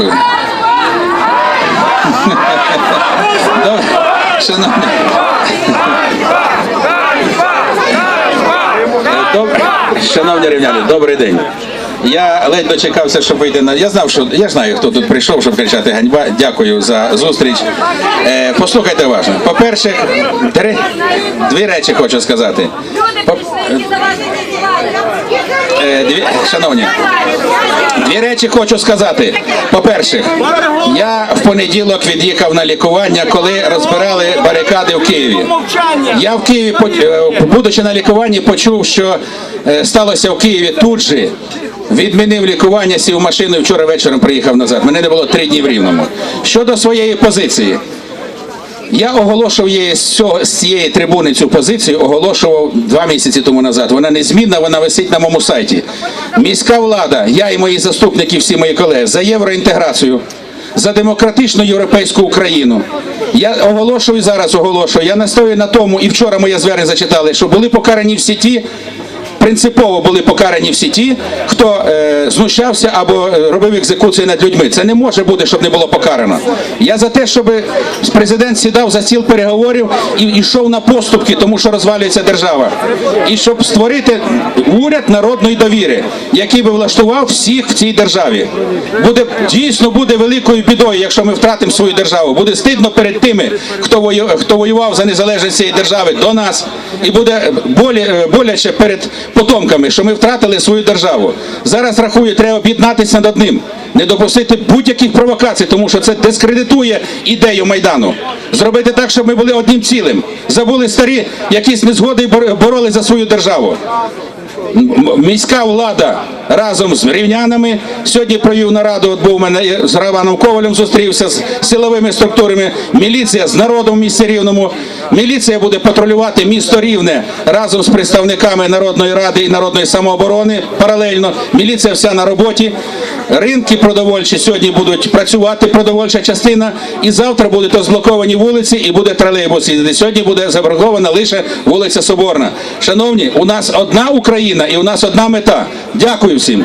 Дякую. Шановні. Шановні рівняни, добрий день. Я ледь дочекався, щоб вийти на. Я знав, що я знаю, хто тут прийшов, щоб кричати ганьба. Дякую за зустріч. Е, послухайте уважно. По-перше, три, дві речі хочу сказати. По- Е, дві, шановні, дві речі хочу сказати. По-перше, я в понеділок від'їхав на лікування, коли розбирали барикади в Києві. Я в Києві, е, будучи на лікуванні, почув, що е, сталося в Києві тут же. Відмінив лікування, сів в машину і вчора вечором приїхав назад. Мене не було три дні в рівному. Щодо своєї позиції, я оголошував її з, цієї трибуни цю позицію, оголошував два місяці тому назад. Вона незмінна, вона висить на моєму сайті. Міська влада, я і мої заступники, всі мої колеги, за євроінтеграцію, за демократичну європейську Україну. Я оголошую зараз, оголошую. Я настою на тому, і вчора моє звернення зачитали, що були покарані всі ті. Принципово були покарані всі ті, хто е, знущався або е, робив екзекуції над людьми. Це не може бути, щоб не було покарано. Я за те, щоб президент сідав за стіл переговорів і йшов на поступки, тому що розвалюється держава. І щоб створити уряд народної довіри, який би влаштував всіх в цій державі. Буде дійсно буде великою бідою, якщо ми втратимо свою державу. Буде стидно перед тими, хто вою, хто воював за незалежність цієї держави до нас, і буде болі, е, боляче перед потомками, що ми втратили свою державу. Зараз рахую, треба об'єднатися над ним, не допустити будь-яких провокацій, тому що це дискредитує ідею майдану. Зробити так, щоб ми були одним цілим. Забули старі якісь незгоди і бор- боролись за свою державу. Міська влада разом з рівнянами сьогодні провів нараду. От був у мене з Раваном Ковалем зустрівся з силовими структурами. Міліція з народом в місті Рівному. Міліція буде патрулювати місто Рівне разом з представниками Народної ради і народної самооборони. Паралельно міліція вся на роботі. Ринки продовольчі сьогодні будуть працювати. Продовольча частина, і завтра будуть розблоковані вулиці, і буде тролейбус їздити. Сьогодні буде заборгована лише вулиця Соборна. Шановні, у нас одна Україна і у нас одна мета. Дякую всім.